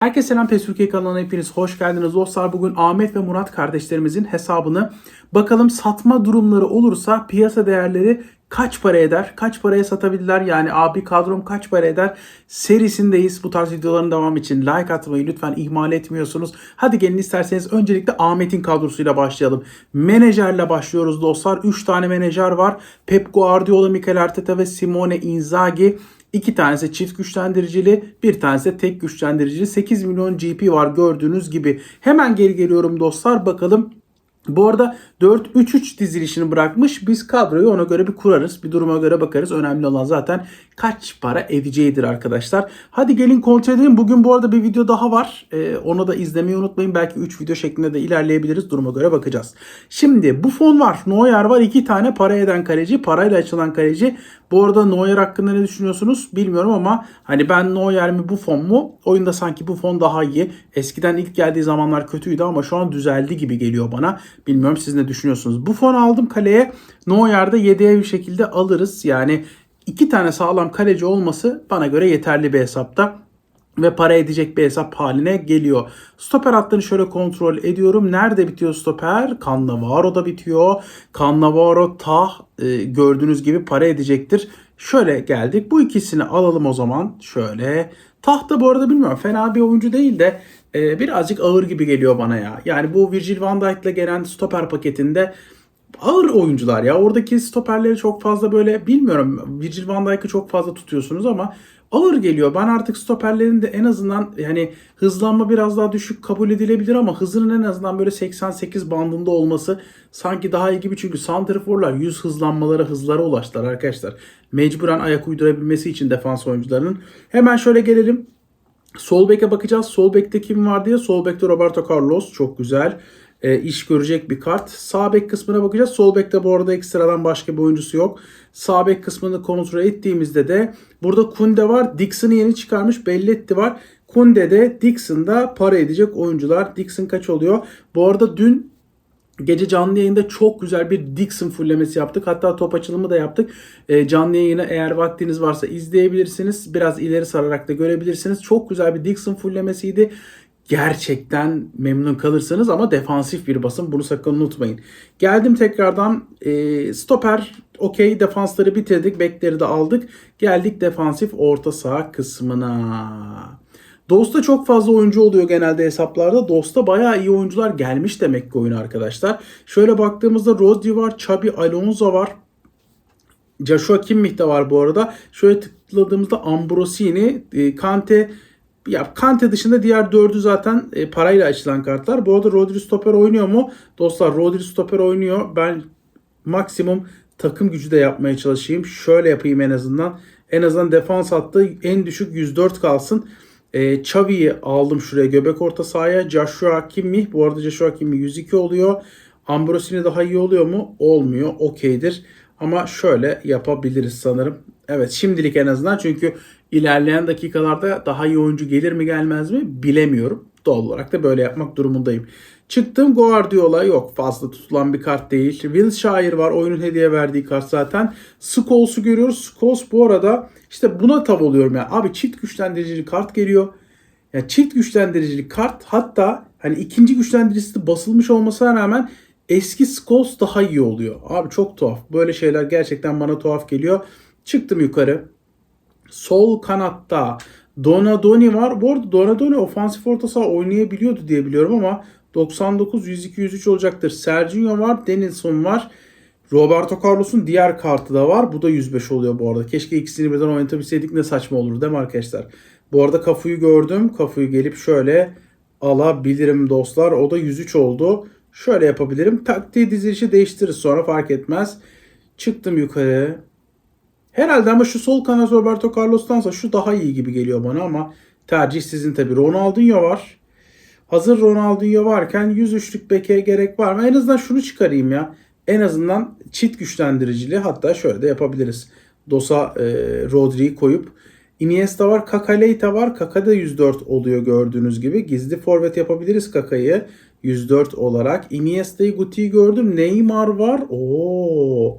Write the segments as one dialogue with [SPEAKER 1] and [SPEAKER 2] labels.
[SPEAKER 1] Herkese selam PES Türkiye kanalına hepiniz hoş geldiniz dostlar. Bugün Ahmet ve Murat kardeşlerimizin hesabını bakalım satma durumları olursa piyasa değerleri kaç para eder? Kaç paraya satabilirler? Yani abi kadrom kaç para eder? Serisindeyiz. Bu tarz videoların devamı için like atmayı lütfen ihmal etmiyorsunuz. Hadi gelin isterseniz öncelikle Ahmet'in kadrosuyla başlayalım. Menajerle başlıyoruz dostlar. 3 tane menajer var. Pep Guardiola, Mikel Arteta ve Simone Inzaghi. İki tanesi çift güçlendiricili, bir tanesi tek güçlendiricili. 8 milyon GP var gördüğünüz gibi. Hemen geri geliyorum dostlar. Bakalım bu arada 4-3-3 dizilişini bırakmış. Biz kadroyu ona göre bir kurarız. Bir duruma göre bakarız. Önemli olan zaten kaç para edeceğidir arkadaşlar. Hadi gelin kontrol edelim. Bugün bu arada bir video daha var. Ee, onu da izlemeyi unutmayın. Belki 3 video şeklinde de ilerleyebiliriz. Duruma göre bakacağız. Şimdi bu fon var. Neuer var. 2 tane para eden kaleci. Parayla açılan kaleci. Bu arada Neuer hakkında ne düşünüyorsunuz bilmiyorum ama hani ben Neuer mi bu fon mu? Oyunda sanki bu fon daha iyi. Eskiden ilk geldiği zamanlar kötüydü ama şu an düzeldi gibi geliyor bana. Bilmiyorum siz ne düşünüyorsunuz? Bu fon aldım kaleye. Neuer'de 7'ye bir şekilde alırız. Yani iki tane sağlam kaleci olması bana göre yeterli bir hesapta ve para edecek bir hesap haline geliyor. Stoper hattını şöyle kontrol ediyorum. Nerede bitiyor stoper? Cannavaro'da bitiyor. Cannavaro tah e, gördüğünüz gibi para edecektir. Şöyle geldik. Bu ikisini alalım o zaman. Şöyle. Tahta bu arada bilmiyorum. Fena bir oyuncu değil de e, birazcık ağır gibi geliyor bana ya. Yani bu Virgil van Dijk'le gelen stoper paketinde ağır oyuncular ya. Oradaki stoperleri çok fazla böyle bilmiyorum. Virgil van Dijk'ı çok fazla tutuyorsunuz ama ağır geliyor. Ben artık stoperlerin de en azından yani hızlanma biraz daha düşük kabul edilebilir ama hızının en azından böyle 88 bandında olması sanki daha iyi gibi. Çünkü santrforlar 100 hızlanmalara hızlara ulaştılar arkadaşlar. Mecburen ayak uydurabilmesi için defans oyuncularının. Hemen şöyle gelelim. Sol beke bakacağız. Sol bekte kim var diye. Sol bekte Roberto Carlos. Çok güzel. E, iş görecek bir kart. Sağ bek kısmına bakacağız. Sol bekte bu arada ekstradan başka bir oyuncusu yok. Sağ bek kısmını kontrol ettiğimizde de burada Kunde var. Dixon'ı yeni çıkarmış. Belletti var. Kunde de Dixon'da para edecek oyuncular. Dixon kaç oluyor? Bu arada dün Gece canlı yayında çok güzel bir Dixon fullemesi yaptık. Hatta top açılımı da yaptık. E, canlı yayını eğer vaktiniz varsa izleyebilirsiniz. Biraz ileri sararak da görebilirsiniz. Çok güzel bir Dixon fullemesiydi. Gerçekten memnun kalırsanız ama defansif bir basın. Bunu sakın unutmayın. Geldim tekrardan e, stoper okey defansları bitirdik. Bekleri de aldık. Geldik defansif orta saha kısmına. Dost'ta çok fazla oyuncu oluyor genelde hesaplarda. Dost'ta bayağı iyi oyuncular gelmiş demek ki oyun arkadaşlar. Şöyle baktığımızda Rodri var, Xabi Alonso var. Joshua Kimmich de var bu arada. Şöyle tıkladığımızda Ambrosini, e, Kante ya Kante dışında diğer dördü zaten e, parayla açılan kartlar. Bu arada Rodri stoper oynuyor mu? Dostlar Rodri stoper oynuyor. Ben maksimum takım gücü de yapmaya çalışayım. Şöyle yapayım en azından. En azından defans hattı en düşük 104 kalsın. E, Xavi'yi aldım şuraya göbek orta sahaya. Joshua Kimmich. Bu arada Joshua Kimmich 102 oluyor. Ambrosini daha iyi oluyor mu? Olmuyor. Okeydir. Ama şöyle yapabiliriz sanırım. Evet şimdilik en azından çünkü ilerleyen dakikalarda daha iyi oyuncu gelir mi gelmez mi bilemiyorum. Doğal olarak da böyle yapmak durumundayım. Çıktım Guardiola yok fazla tutulan bir kart değil. Wilshere var oyunun hediye verdiği kart zaten. Scholes'u görüyoruz. Scholes bu arada işte buna tav oluyorum ya. Abi çift güçlendiricili kart geliyor. Yani çift güçlendiricili kart hatta hani ikinci güçlendiricisi basılmış olmasına rağmen eski Scholes daha iyi oluyor. Abi çok tuhaf. Böyle şeyler gerçekten bana tuhaf geliyor. Çıktım yukarı. Sol kanatta Donadoni var. Bu arada Donadoni ofansif orta saha oynayabiliyordu diye biliyorum ama 99, 102, 103 olacaktır. Sergio var. Denilson var. Roberto Carlos'un diğer kartı da var. Bu da 105 oluyor bu arada. Keşke ikisini birden oynatabilseydik ne saçma olur değil mi arkadaşlar? Bu arada Kafu'yu gördüm. Kafu'yu gelip şöyle alabilirim dostlar. O da 103 oldu. Şöyle yapabilirim. Taktiği dizilişi değiştiririz sonra fark etmez. Çıktım yukarı. Herhalde ama şu sol kanat Roberto Carlos'tansa şu daha iyi gibi geliyor bana ama tercih sizin tabi. Ronaldinho var. Hazır Ronaldinho varken 103'lük beke gerek var mı? En azından şunu çıkarayım ya. En azından çift güçlendiricili hatta şöyle de yapabiliriz. Dosa e, Rodri'yi koyup Iniesta var, Kaka Leita var. Kaka da 104 oluyor gördüğünüz gibi. Gizli forvet yapabiliriz Kaka'yı 104 olarak. Iniesta'yı Guti'yi gördüm. Neymar var. Oo.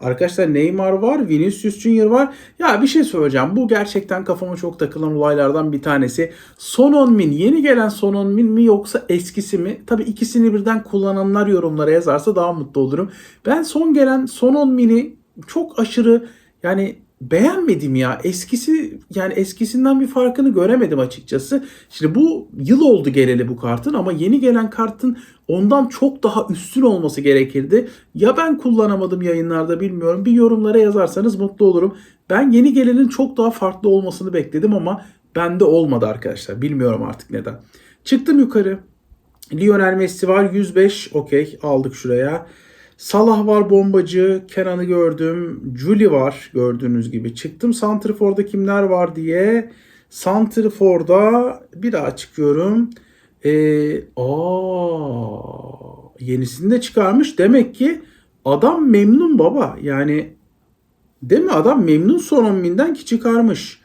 [SPEAKER 1] Arkadaşlar Neymar var, Vinicius Junior var. Ya bir şey söyleyeceğim. Bu gerçekten kafama çok takılan olaylardan bir tanesi. Son 10 min yeni gelen son 10 min mi yoksa eskisi mi? Tabii ikisini birden kullananlar yorumlara yazarsa daha mutlu olurum. Ben son gelen son 10 mini çok aşırı yani beğenmedim ya. Eskisi yani eskisinden bir farkını göremedim açıkçası. Şimdi bu yıl oldu geleli bu kartın ama yeni gelen kartın ondan çok daha üstün olması gerekirdi. Ya ben kullanamadım yayınlarda bilmiyorum. Bir yorumlara yazarsanız mutlu olurum. Ben yeni gelenin çok daha farklı olmasını bekledim ama bende olmadı arkadaşlar. Bilmiyorum artık neden. Çıktım yukarı. Lionel Messi var 105. Okey aldık şuraya. Salah var bombacı. Kenan'ı gördüm. Juli var gördüğünüz gibi. Çıktım Santrfor'da kimler var diye. Santrfor'da bir daha çıkıyorum. Ee, aa, yenisini de çıkarmış. Demek ki adam memnun baba. Yani değil mi? Adam memnun son 10 binden ki çıkarmış.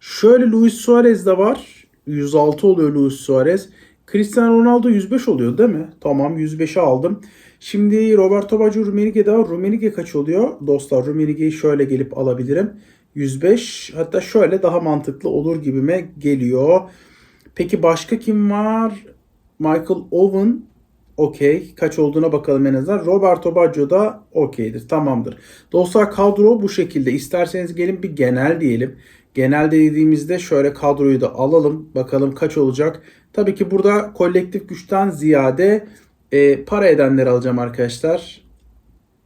[SPEAKER 1] Şöyle Luis Suarez de var. 106 oluyor Luis Suarez. Cristiano Ronaldo 105 oluyor değil mi? Tamam 105'i aldım. Şimdi Roberto Baggio Rummenigge'de var. Rummenigge kaç oluyor? Dostlar Rummenigge'yi şöyle gelip alabilirim. 105 hatta şöyle daha mantıklı olur gibime geliyor. Peki başka kim var? Michael Owen okey. Kaç olduğuna bakalım en azından. Roberto Baggio da okeydir. Tamamdır. Dostlar kadro bu şekilde. İsterseniz gelin bir genel diyelim. Genel dediğimizde şöyle kadroyu da alalım. Bakalım kaç olacak. Tabii ki burada kolektif güçten ziyade e, para edenleri alacağım arkadaşlar.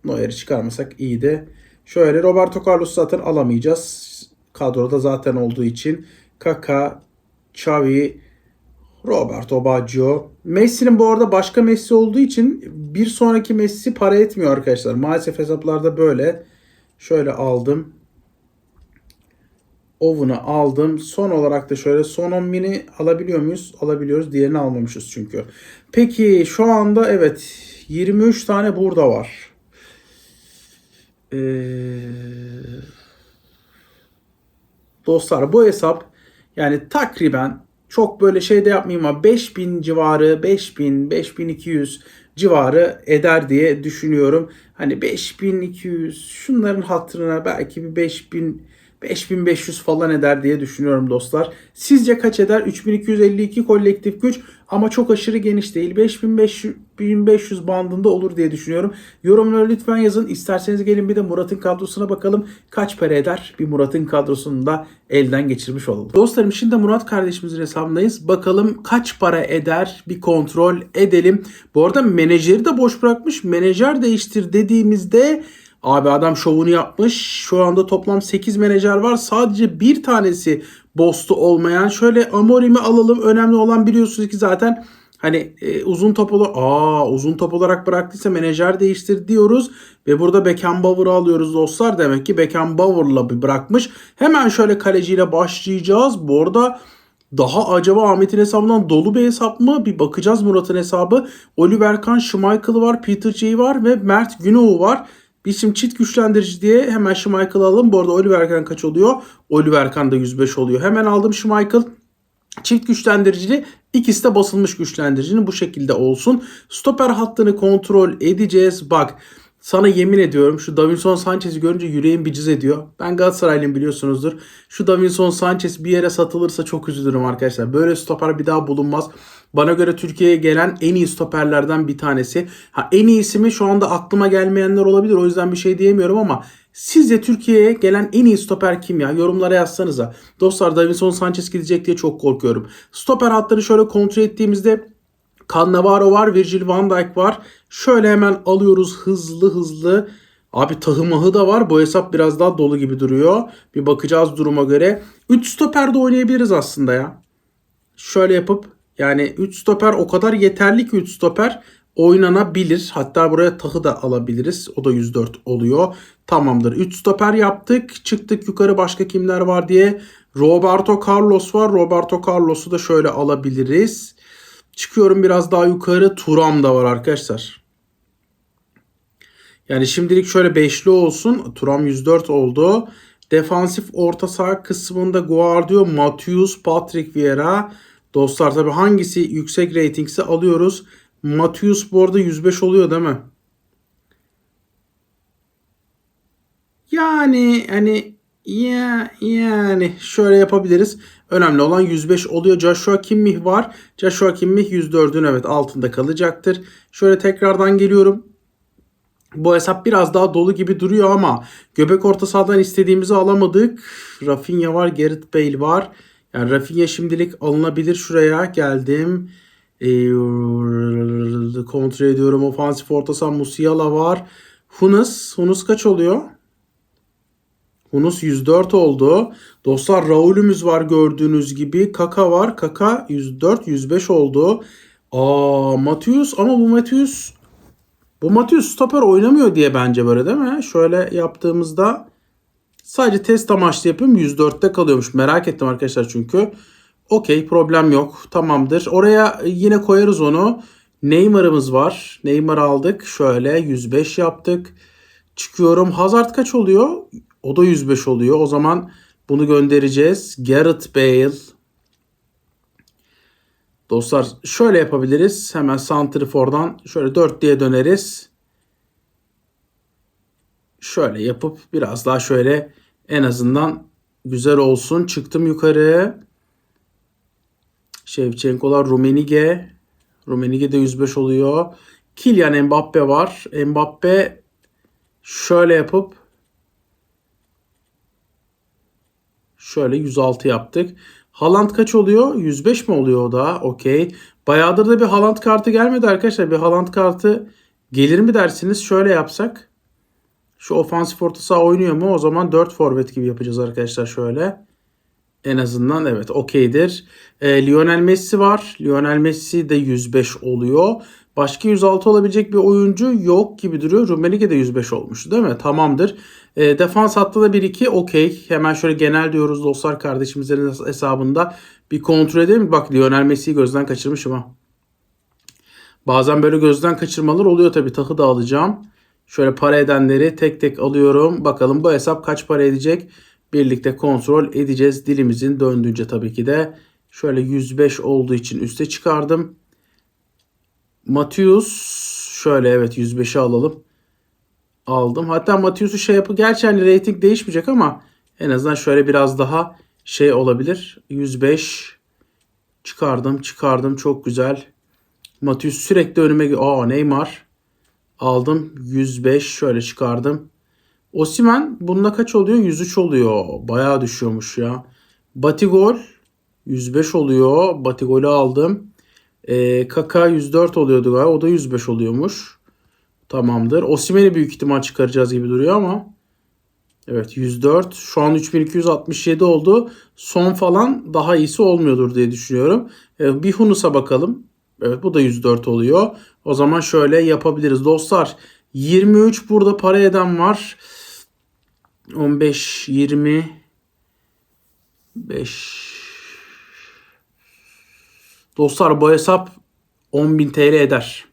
[SPEAKER 1] Neuer'i çıkarmasak iyi de. Şöyle Roberto Carlos zaten alamayacağız. Kadroda zaten olduğu için. Kaka, Xavi, Roberto Baggio. Messi'nin bu arada başka Messi olduğu için bir sonraki Messi para etmiyor arkadaşlar. Maalesef hesaplarda böyle. Şöyle aldım. Oven'ı aldım. Son olarak da şöyle son 10 mini alabiliyor muyuz? Alabiliyoruz. Diğerini almamışız çünkü. Peki şu anda evet 23 tane burada var. Ee, dostlar bu hesap yani takriben çok böyle şey de yapmayayım ama 5000 civarı 5000 5200 civarı eder diye düşünüyorum. Hani 5200 şunların hatırına belki bir 5000 5500 falan eder diye düşünüyorum dostlar. Sizce kaç eder? 3252 kolektif güç ama çok aşırı geniş değil. 5500 1500 bandında olur diye düşünüyorum. Yorumlara lütfen yazın. İsterseniz gelin bir de Murat'ın kadrosuna bakalım. Kaç para eder? Bir Murat'ın kadrosunu da elden geçirmiş olalım. Dostlarım şimdi Murat kardeşimizin hesabındayız. Bakalım kaç para eder? Bir kontrol edelim. Bu arada menajeri de boş bırakmış. Menajer değiştir dediğimizde Abi adam şovunu yapmış. Şu anda toplam 8 menajer var. Sadece bir tanesi boss'tu olmayan. Şöyle Amorim'i alalım. Önemli olan biliyorsunuz ki zaten hani e, uzun top olarak aa uzun top olarak bıraktıysa menajer değiştir diyoruz ve burada Beckenbauer'ı alıyoruz dostlar. Demek ki Beckenbauer'la bir bırakmış. Hemen şöyle kaleciyle başlayacağız. Bu arada daha acaba Ahmet'in hesabından dolu bir hesap mı? Bir bakacağız Murat'ın hesabı. Oliver Kahn, Schmeichel var, Peter J var ve Mert Gündoğu var. Biz şimdi çift güçlendirici diye hemen Schmeichel alalım. Bu arada Oliver Kahn kaç oluyor? Oliver Kahn da 105 oluyor. Hemen aldım Schmeichel. Çift güçlendiricili ikisi de basılmış güçlendiricinin bu şekilde olsun. Stoper hattını kontrol edeceğiz. Bak sana yemin ediyorum şu Davinson Sanchez'i görünce yüreğim bir cız ediyor. Ben Galatasaraylıyım biliyorsunuzdur. Şu Davinson Sanchez bir yere satılırsa çok üzülürüm arkadaşlar. Böyle stoper bir daha bulunmaz. Bana göre Türkiye'ye gelen en iyi stoperlerden bir tanesi. Ha en iyisi mi şu anda aklıma gelmeyenler olabilir. O yüzden bir şey diyemiyorum ama sizce Türkiye'ye gelen en iyi stoper kim ya? Yorumlara yazsanıza. Dostlar Davinson Sanchez gidecek diye çok korkuyorum. Stoper hatları şöyle kontrol ettiğimizde Cannavaro var, Virgil van Dijk var. Şöyle hemen alıyoruz hızlı hızlı. Abi tahı mahı da var. Bu hesap biraz daha dolu gibi duruyor. Bir bakacağız duruma göre. 3 stoper de oynayabiliriz aslında ya. Şöyle yapıp yani 3 stoper o kadar yeterli ki 3 stoper oynanabilir. Hatta buraya tahı da alabiliriz. O da 104 oluyor. Tamamdır. 3 stoper yaptık. Çıktık yukarı başka kimler var diye. Roberto Carlos var. Roberto Carlos'u da şöyle alabiliriz. Çıkıyorum biraz daha yukarı. Turam da var arkadaşlar. Yani şimdilik şöyle beşli olsun. Turam 104 oldu. Defansif orta saha kısmında Guardio, Matius, Patrick Vieira. Dostlar tabi hangisi yüksek ratingse alıyoruz. Matius bu arada 105 oluyor değil mi? Yani hani ya yani şöyle yapabiliriz. Önemli olan 105 oluyor. Joshua Kimmich var. Joshua Kimmich 104'ün evet altında kalacaktır. Şöyle tekrardan geliyorum. Bu hesap biraz daha dolu gibi duruyor ama göbek orta sahadan istediğimizi alamadık. Rafinha var, Gareth Bale var. Yani Rafinha şimdilik alınabilir şuraya. Geldim. Ee, kontrol ediyorum. Ofansif orta saha Musiala var. Hunus. Hunus kaç oluyor? Hunus 104 oldu. Dostlar Raul'ümüz var gördüğünüz gibi. Kaka var. Kaka 104, 105 oldu. Aa Matius ama bu Matius bu Matius stoper oynamıyor diye bence böyle değil mi? Şöyle yaptığımızda sadece test amaçlı yapıyorum. 104'te kalıyormuş. Merak ettim arkadaşlar çünkü. Okey problem yok. Tamamdır. Oraya yine koyarız onu. Neymar'ımız var. Neymar aldık. Şöyle 105 yaptık. Çıkıyorum. Hazard kaç oluyor? O da 105 oluyor. O zaman bunu göndereceğiz. Gareth Bale. Dostlar şöyle yapabiliriz. Hemen Santrifor'dan şöyle 4 diye döneriz. Şöyle yapıp biraz daha şöyle en azından güzel olsun. Çıktım yukarı. Şevçenkolar Rumenige. Rumenige de 105 oluyor. Kylian Mbappe var. Mbappe şöyle yapıp şöyle 106 yaptık. Haaland kaç oluyor? 105 mi oluyor o da? Okey. Bayağıdır da bir Haaland kartı gelmedi arkadaşlar. Bir Haaland kartı gelir mi dersiniz? Şöyle yapsak. Şu ofansif orta saha oynuyor mu? O zaman 4 forvet gibi yapacağız arkadaşlar şöyle. En azından evet okeydir. E, Lionel Messi var. Lionel Messi de 105 oluyor. Başka 106 olabilecek bir oyuncu yok gibi duruyor. Rummenigge de 105 olmuş değil mi? Tamamdır. E, defans hattı da 1-2 okey. Hemen şöyle genel diyoruz dostlar kardeşimizin hesabında. Bir kontrol edelim. Bak Lionel Messi'yi gözden kaçırmışım ha. Bazen böyle gözden kaçırmalar oluyor tabii. Takı da alacağım. Şöyle para edenleri tek tek alıyorum. Bakalım bu hesap kaç para edecek? Birlikte kontrol edeceğiz. Dilimizin döndüğünce tabii ki de. Şöyle 105 olduğu için üste çıkardım. Matius şöyle evet 105'i alalım. Aldım. Hatta Matius'u şey yapı gerçi hani rating değişmeyecek ama en azından şöyle biraz daha şey olabilir. 105 çıkardım çıkardım çok güzel. Matius sürekli önüme aa Neymar aldım 105 şöyle çıkardım. Osimen bunda kaç oluyor? 103 oluyor. Bayağı düşüyormuş ya. Batigol 105 oluyor. Batigol'ü aldım. E, Kaka 104 oluyordu galiba. O da 105 oluyormuş. Tamamdır. Osimen'i büyük ihtimal çıkaracağız gibi duruyor ama. Evet 104. Şu an 3267 oldu. Son falan daha iyisi olmuyordur diye düşünüyorum. E, bir Hunus'a bakalım. Evet bu da 104 oluyor. O zaman şöyle yapabiliriz. Dostlar 23 burada para eden var. 15, 20, 5. Dostlar bu hesap 10.000 TL eder.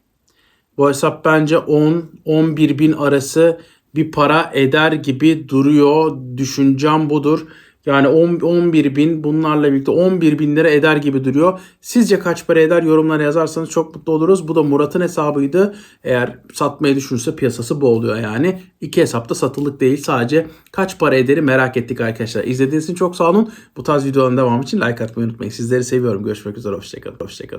[SPEAKER 1] Bu hesap bence 10-11 bin arası bir para eder gibi duruyor. Düşüncem budur. Yani 10, 11 bin bunlarla birlikte 11 bin lira eder gibi duruyor. Sizce kaç para eder yorumlara yazarsanız çok mutlu oluruz. Bu da Murat'ın hesabıydı. Eğer satmayı düşünürse piyasası bu oluyor yani. İki hesapta satılık değil sadece kaç para ederi merak ettik arkadaşlar. İzlediğiniz için çok sağ olun. Bu tarz videoların devamı için like atmayı unutmayın. Sizleri seviyorum. Görüşmek üzere. Hoşçakalın. Hoşçakalın.